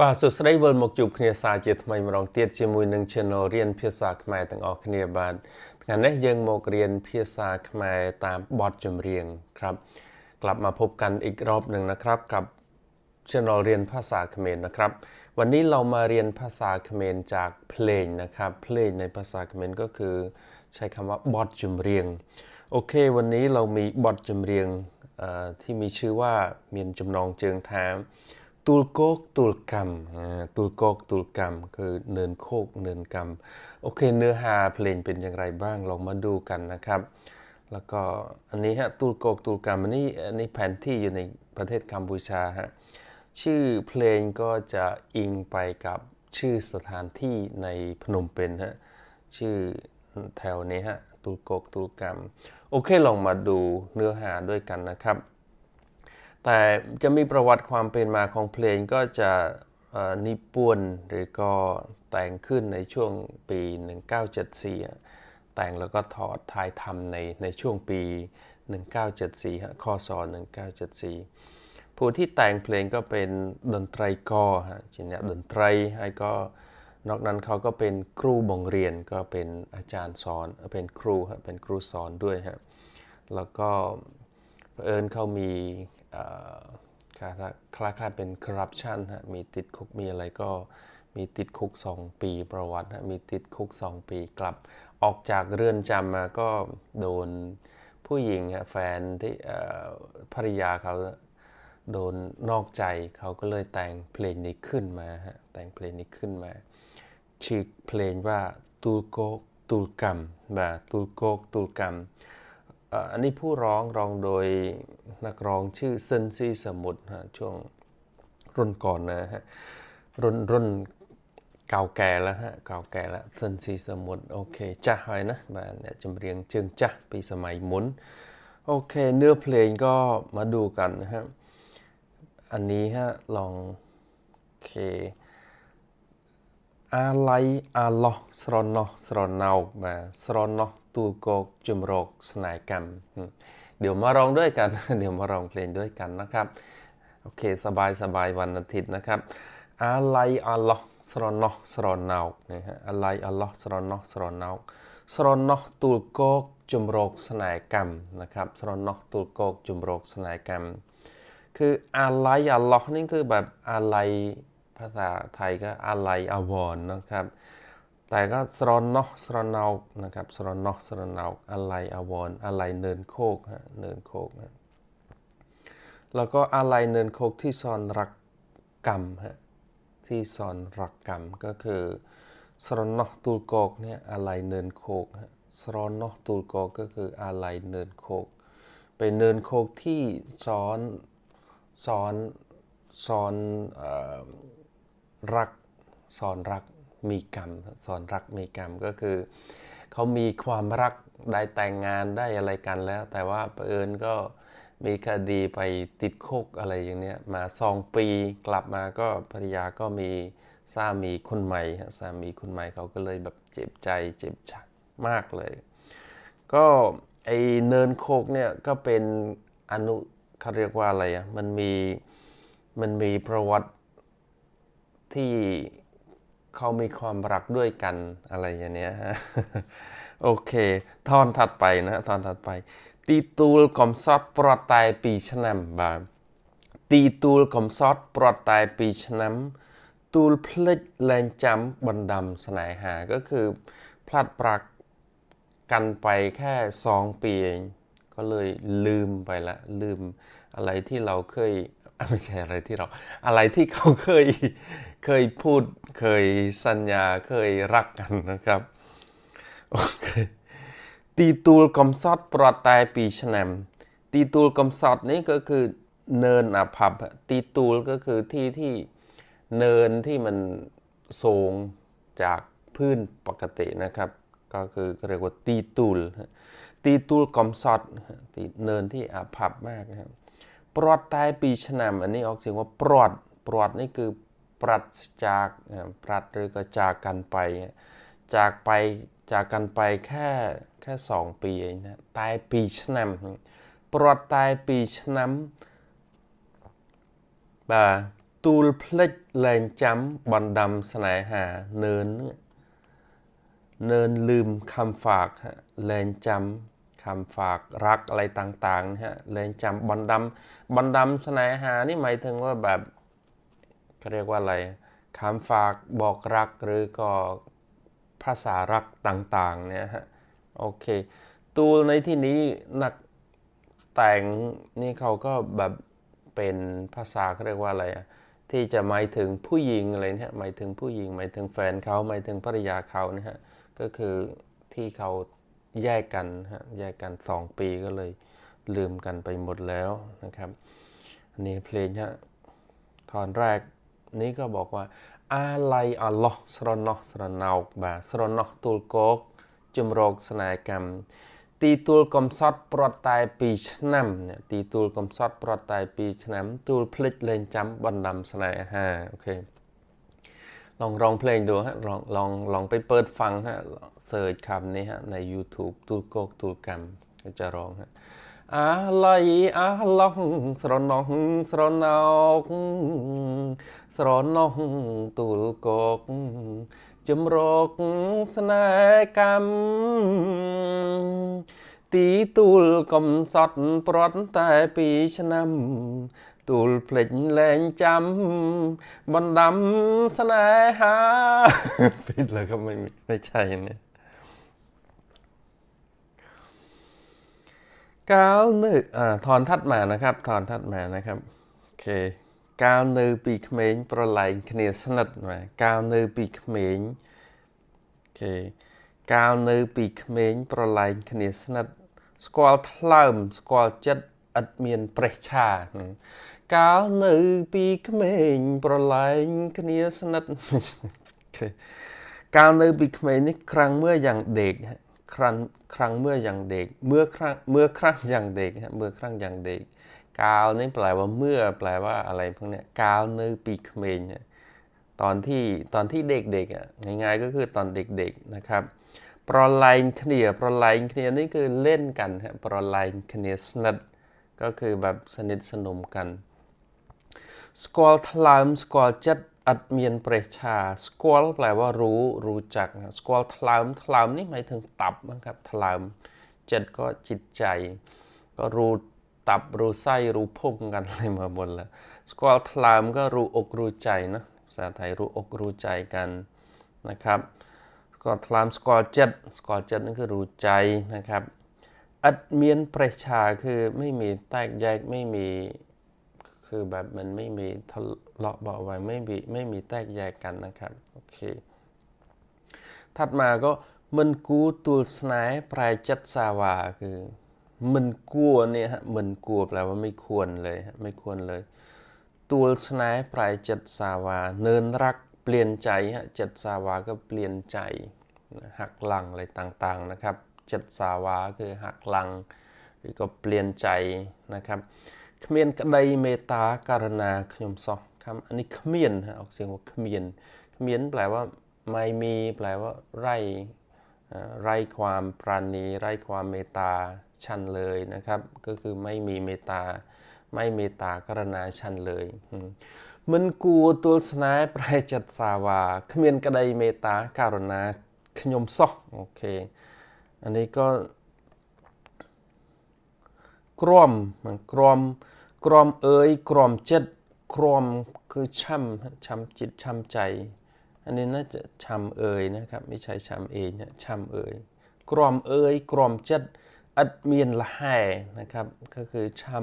បាទសួស្តីវិលមកជួបគ្នាសាជាថ្មីម្ដងទៀតជាមួយនឹង Channel រៀនភាសាខ្មែរទាំងអស់គ្នាបាទថ្ងៃនេះយើងមករៀនភាសាខ្មែរតាមបទចម្រៀងครับក្លាប់មកพบกันอีกรอบหนึ่งนะครับกับ Channel រៀนภาษาเขมรนะครับ วันนี้เรามาเรียนภาษาเขมรจากเพลงนะครับเพลงในภาษาเขมรก็คือ ใช้คำว่าบทจำเรียงโอเค วันนี้เรามีบทจำเรียงเอ่อที่มีชื่อว่าเมียนจำนองเจิงทาม ตูลโกกตูลกรรมตูลโกกตูลกรรม คือเนินโคกเนินกรรม โอเค เนื้อหาเพลงเป็นอย่างไรบ้าง ลองมาดูกันนะครับ แล้วก็อันนี้ฮะตูลโกกตูลกรรม อันนี้อันนี้แผนที่อยู่ในประเทศกัมพูชาฮะ ชื่อเพลงก็จะอิงไปกับชื่อสถานที่ในพนมเปญฮะ ชื่อแถวนี้ฮะตูลโกกตูลกรรม โอเค ลองมาดูเนื้อหาด้วยกันนะครับ แต่จะมีประวัติความเป็นมาของเพลงก็จะนิปวนหรือก็แต่งขึ้นในช่วงปี 1974 แต่งแล้วก็ถอดทายทำในในช่วงปี 1974ฮะคศ1974 ผู้ที่แต่งเพลงก็เป็นดนตรีกอฮะจินเนี่ยดนตรีให้ก็นอกนั้นเขาก็เป็นครูบงเรียนก็เป็นอาจารย์สอนเป็นครูฮะเป็นครูสอนด้วยฮะแล้วก็เผอิญเขามี คล้ายคล้ายเป็นคอร์รัปชันฮะมีติดคุกมีอะไรก็มีติดคุก 2 ปีประวัติฮะมีติดคุก 2 ปีกลับ ออกจากเรือนจำมาก็โดนผู้หญิงฮะแฟนที่ภรรยาเขาโดนนอกใจเขาก็เลยแต่งเพลงนี้ขึ้นมาฮะแต่งเพลงนี้ขึ้นมา ชื่อเพลงว่าตูลโกตูลกัมแบบตูลโกตูลกัม อันนี้ผู้ร้องร้องโดยนักร้องชื่อเซนซีสมุทรฮะช่วงรุ่นก่อนนะฮะรุ่นรุ่นเก่าแก่แล้วฮะเก่าแก่แล้วเซนซีสมุทรโอเคจ้ะไว้นะมาเนี่ยจำเรียงเชิงจ้ะปีสมัยมุนโอเคเนื้อเพลงก็มาดูกันนะฮะอันนี้ฮะลองโอเคอาลัยอาลอสรนอสรนาวมาสรนอ ตูโกกจุมโรกสนายกรรม เดี๋ยวมาร้องด้วยกัน เดี๋ยวมาร้องเพลงด้วยกันนะครับ โอเค สบายสบายวันอาทิตย์นะครับอาลัยอาลลอฮ์สรนอสรนาวนะฮะอาลัยอาลลอฮ์สรนอสรนาวสรนอตูโกกจุมโรกสนายกรรมนะครับสรนอตูโกกจุมโรกสนายกรรม คืออาลัยอัลลอฮ์นี่คือแบบอาลัยภาษาไทยก็อาลัยอวรนะครับ แต่ก็สรนนาะสรนเนานะครับสรนนาะสรนเนาอาลัยอาวรอาลัยเนินโคกฮะเนินโคกฮะแล้วก็อาลัยเนินโคกที่ซอนรักกรรมฮะที่ซอนรักกรรมก็คือสรนนาะตูลโกกเนี่ยอาลัยเนินโคกฮะสรนนาะตูลโกกก็คืออาลัยเนินโคกเป็นเนินโคกที่ซ้อนซ้อนซ้อนรักซ้อนรัก มีกรรมซ้อนรักมีกรรมก็คือเขามีความรักได้แต่งงานได้อะไรกันแล้ว แต่ว่าเผอิญก็มีคดีไปติดคุกอะไรอย่างเนี้ยมาสองปีกลับมาก็ภรรยาก็มีสามีคนใหม่สามีคนใหม่เขาก็เลยแบบเจ็บใจเจ็บใจมากเลย ก็ไอเนินโคกเนี่ยก็เป็นอนุเขาเรียกว่าอะไรอะมันมีมันมีประวัติที่ เขามีความรักด้วยกันอะไรอย่างเนี้ยฮะ โอเคทอนถัดไปนะฮะทอนถัดไป ตีตูลកំសត់ប្រត់តែ2ឆ្នាំបាទទីទូលកំសត់ប្រត់តែ2ឆ្នាំទូលភ្លេចលែងចាំបណ្ដាំស្នេហាក៏คือพลัดพราก กันไปแค่สองปีเองก็เลยลืมไปละ ลืมอะไรที่เราเคย อ่ะไม่ใช่อะไรที่เรา อะไรที่เขาเคย เคยพูด เคยสัญญาเคยรักกันนะครับโอเคตีตูลกำซอดปลอดตายปีชนมตีตูลกำซอดนี้ก็คือเนินอภัพตีตูลก็คือที่ที่เนินที่มันสูงจากพื้นปกตินะครับ ก็คือเรียกว่าตีตูลตีตูลกำซอดเนินที่อภัพมากนะครับปลอดตายปีชนมอันนี้ออกเสียงว่าปลอดปลอดนี่คือ ปรัสจากอ่าปรัดหรือก็จากกันไปฮะ จากไปจากกันไปแค่แค่สองปีเองนะตายปีชนำปลอดตายปีชนำบ่า ទូលភ្លេចលែងចាំបណ្ដាំស្នេហានឿនហ្នឹងនឿនลืมคำฝากฮะលែងចាំคำฝากรักอะไรต่างๆนะฮะលែงจำបណ្ដាំបណ្ដាំស្នេហាนี่หมายถึงว่าแบบ เขาเรียกว่าอะไรคำฝากบอกรักหรือก็ภาษารักต่างๆเนี่ยฮะโอเคตูลในที่นี้นักแต่งนี่เขาก็แบบเป็นภาษาเขาเรียกว่าอะไรอะที่จะหมายถึงผู้หญิงอะไรเนี่ยหมายถึงผู้หญิง หมายถึงแฟนเขาหมายถึงภรรยาเขานะฮะก็คือที่เขาแยกกันฮะแยกกันสองปีก็เลยลืมกันไปหมดแล้วนะครับอันนี้เพลงฮะตอนแรก นี้ก็บอกว่าอาลัยอัลลอฮ์สรนอสรนาวบาสรนอตุลโกกជំរកស្នេហកម្មទីទួលកំសត់ប្រត់តែ2ឆ្នាំเนี่ยទីទួលកំសត់ប្រត់តែ2ឆ្នាំទួលភ្លេចលែងចាំបណ្ដាំស្នេហាអូខេลองร้องเพลงดูฮะลองลองลองไปเปิดฟังฮะเสิร์ชคำนี้ฮะใน YouTube ตุลโกกตุลกรรมก็จะร้องฮะ អាឡៃអាឡោះស្រណោះស្រណោកស្រណោះទូលកកចម្រកស្នេហ៍កម្មទីទូលកំសត់ព្រាត់តែ2ឆ្នាំទូលភ្លេចលែងចាំបណ្ដាំស្នេហាពីលើក៏មិនមិនឆៃនេះ ม่ใช่เนี่ยก้าวหนึ่งอ่าทอนทัดมานะครับทอนทัดมานะครับโอเคก้าวនៅពីក្មេងប្រឡែងគ្នាស្និទ្ធបាទก้าวនៅពីក្មេងអូខេก้าวនៅពីក្មេងប្រឡែងគ្នាស្និទ្ធស្គាល់ថ្លើមស្គាល់ចិត្តឥតមានប្រេះឆាកាលនៅពីក្មេងប្រឡែងគ្នាស្និទ្ធកាលនៅពីក្មេងនេះครั้งเมื่ออย่างเด็ก ครั้งครั้งเมื่ออย่างเด็ก เมื่อครั้งเมื่อครั้งย่างเด็กเมื่อครั้งย่างเด็ก กาวนี่แปลว่าเมื่อแปลว่าอะไรพวกนี้กาวในปีเมรเนี่ยตอนที่ตอนที่เด็กๆอะง่ายๆก็คือตอนเด็กๆนะครับปรไลน์เคลียปรไลน์เคลียนี่คือเล่นกันฮะปรไลน์เคลียสนิทก็คือแบบสนิทสนมกันสกอลทลามสกอลจัด อัดเมียนเปรชาสกอลแปลว่ารู้รู้จักสกอลทลามทลามนี่หมายถึงตับนะครับทลามเจัดก็จิตใจ ก็รู้ตับรู้ไส้รู้พุงกันอะไรมาหมดแล้วสกอลทลามก็รู้อกรู้ใจนะภาษาไทยรู้อกรู้ใจกันนะครับสกอลทลามสกอลเจัดสกอลเจัดนั่นคือรู้ใจนะครับอัดเมียนเปรชาคือไม่มีแตกแยกไม่มี คือแบบมันไม่มีทะเลาะเบาะไว้ไม่มีไม่มีแตกแยกกันนะครับโอเคถัดมาก็มันกูตูลสไนปลายจัดสาวาคือมันกลัวเนี่ยฮะมันกลัวแปลว่าไม่ควรเลยฮะไม่ควรเลยตูลสไนปลายจัดสาวา เนินรักเปลี่ยนใจฮะจัดสาวาก็เปลี่ยนใจหักหลังอะไรต่างๆนะครับจัดสาวาคือหักหลังหรือก็เปลี่ยนใจนะครับ គ្មានក្តីមេត្តាករណាខ្ញុំសោះคำอันนี้គ្មានฮะออกเสียงว่าគ្មានគ្មានแปลว่าไม่มีแปลว่าไร้ไร้ความปราณีไร้ความเมตตาชันเลยนะครับ ก็คือไม่มีเมตตา ไม่เมตตากรณาชันเลยមិនគួរទូលស្នេហ៍ប្រែចិត្តសាវ៉ាគ្មានក្តីមេត្តាករណាខ្ញុំសោះអូខេอันนี้ก็ กรมมันกรมกรมเอ่ยกรมเจิตกรมคือช้ำช้ำจิตช้ำใจ อันนี้น่าจะช้ำเอ่ยนะครับไม่ใช่ช้ำเองนะช้ำเอ่ยกรมเอ่ยกรมเจิตอัดเมียนละแห่นะครับ ก็คือช้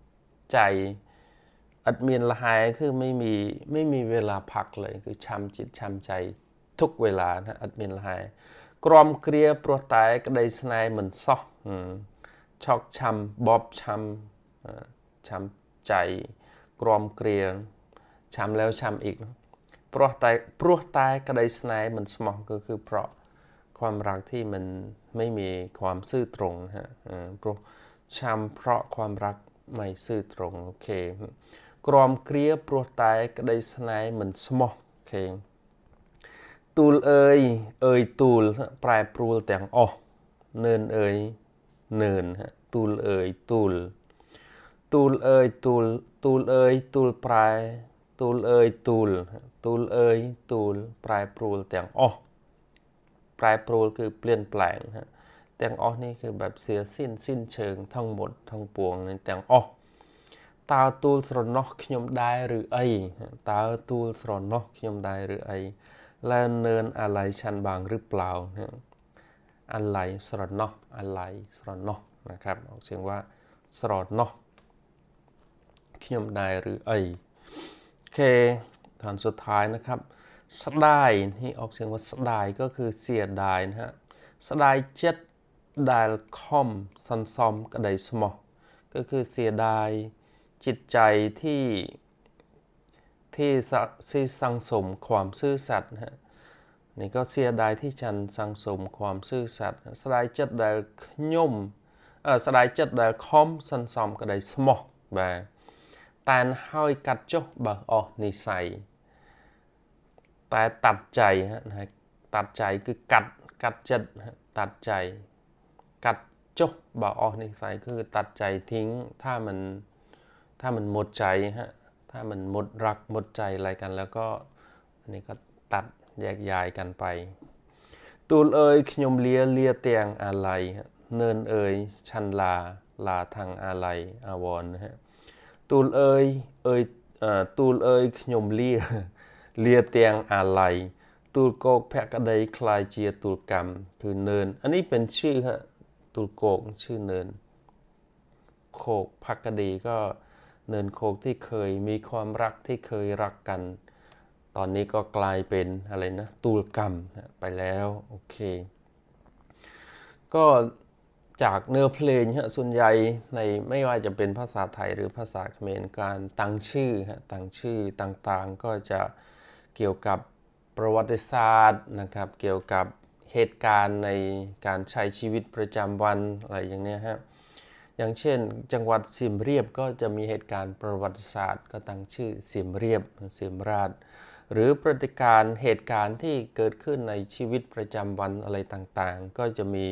ำใจ อัดเมียนละหายคือไม่มีไม่มีเวลาพักเลยคือช้ำจิตช้ำใจทุกเวลานะอัดเมียนละหายกรอมเกลียโปรตายกระไดสนายเหมือนซอก ชอกช้ำบอบช้ำช้ำใจกรอมเกลียนช้ำแล้วช้ำอีกเพราะตายเพราะตายกระไดสไนมันสมองก็คือเพราะความรักที่มันไม่มีความซื่อตรงฮะเพราะช้ำเพราะความรักไม่ซื่อตรงโอเคกรอมเกลียเพราะตายกระไดสไนมันสมองโอเคตูลเอ่ยเอ่ยตูลปลายปลู๋แตงอ๋อเนินเอ่ย យទូលទូលអើយទូលទូលអើយទូលប្រែ ตูลเอยตูลตูลเอยตูลแปรปรวนទាំងអស់แปรปรวนคือเปลี่ยนแปลงฮะទាំងអស់นี่คือแบบเสียสิ้นสิ้นเชิงทั้งหมดทั้งปวงนี่ទាំងអស់តើទូលស្រណោះខ្ញុំដែរឬអីតើទូលស្រណោះខ្ញុំដែរឬអីแล้วเนินอะไรฉันบางหรื อเปล่านะไรสรนออะไรสรนอนะครับออกเสียงว่าสรนอขยมได้หรือไอเคฐานสุดท้ายนะครับสดายที่ออกเสียงว่าสดายก็คือเสียดายนะฮะสดายเจ็ดดายคอมซันซอมกระไดสมอก็คือเสียดายจิตใจที่ที่สะที่สังสมความซื่อสัตย์นะฮะ นี่ก็เสียดายที่ฉันสังสมความซื่อสัตย์สดายចិត្តដែលខ្ញុំអឺស្ដាយចិត្តដែលខំសន្សំក្តីស្មោះបាទតែនហើយកាត់ចុះបើអស់និស័យតែตัดใจฮะนะตัดใจคือกัดกัดចិត្តฮะตัดใจ กัดចុះបើអស់និស័ยคือตัดใจทิ้งถ้ามันถ้ามันหมดใจฮะถ้ามันหมดรักหมดใจอะไรกันแล้วก็อันนี้ก็ตัด แยกย้ายกันไป ตูลเอ่ยขยมเลียเลียเตียงอะไรเนินเอ่ยชันลาลาทางอะไรอาวรนะฮะตูลเอ่ยเอ่ยตูลเอ่ยขยมเลียเลียเตียงอะไรตูลโกกแพะกระไดคลายเจียตูลกรรมคือเนิน อันนี้เป็นชื่อฮะตูลโกกชื่อเนิน โคกพักกดีก็เนินโคกที่เคยมีความรักที่เคยรักกัน ตอนนี้ก็กลายเป็นอะไรนะตูลกรรมไปแล้วโอเค ก็จากเนื้อเพลงฮะส่วนใหญ่ในไม่ว่าจะเป็นภาษาไทยหรือภาษาเขมรการตั้งชื่อฮะตั้งชื่อต่างๆ ก็จะเกี่ยวกับประวัติศาสตร์นะครับ เกี่ยวกับเหตุการณ์ในการใช้ชีวิตประจำวันอะไรอย่างเนี้ยฮะอย่างเช่น จังหวัดสิมเรียบก็จะมีเหตุการณ์ประวัติศาสตร์ ก็ตั้งชื่อสิมเรียบสิมราช หรือปฏิการเหตุการณ์ที่เกิดขึ้นในชีวิตประจำวันอะไรต่างๆ ก็จะมี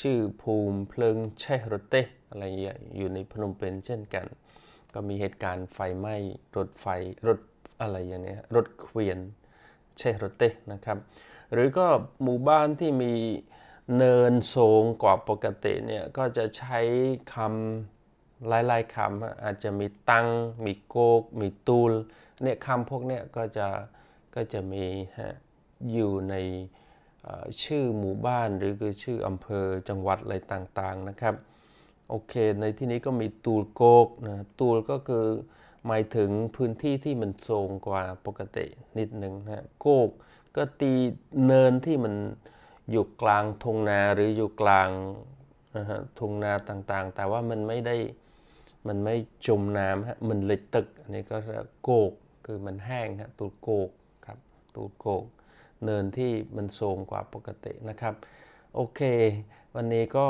ชื่อภูมิเพลิงเชรเตอะไรอย่างเงี้ยอยู่ในพนมเปญเช่นกัน ก็มีเหตุการณ์ไฟไหม้รถไฟรถอะไรอย่างเนี้ยรถเกวียนเชรเตนะครับหรือก็หมู่บ้านที่มีเนินสูงกว่าปกติเนี่ยก็จะใช้คำหลายๆคำอาจจะมีตังมีโกก มีตูล เนี่ยคำพวกเนี้ยก็จะก็จะมีฮะอยู่ในชื่อหมู่บ้านหรือคือชื่ออำเภอจังหวัดอะไรต่างๆนะครับ โอเค ในที่นี้ก็มีตูลโกกนะตูลก็คือหมายถึงพื้นที่ที่มันสูงกว่าปกตินิดหนึ่งนะโกกก็ตีเนินที่มันอยู่กลางทุ่งนาหรืออยู่กลางนะฮะทุ่งนาต่างๆ แต่ว่ามันไม่ได้มันไม่จมน้ำฮะมันเลยตึกอันนี้ก็โกก คือมันแห้งฮะตูลโกกครับตูลโกก เนินที่มันสูงกว่าปกตินะครับ โอเค วันนี้ก็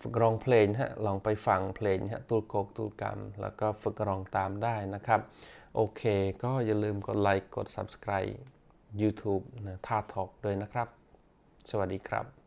ฝึกร้องเพลงฮะลองไปฟังเพลงฮะตูลโกกตูลกรรม แล้วก็ฝึกร้องตามได้นะครับ โอเค ก็อย่าลืมกดไลค์กด Subscribe YouTube นะท่าทอกด้วยนะครับ สวัสดีครับ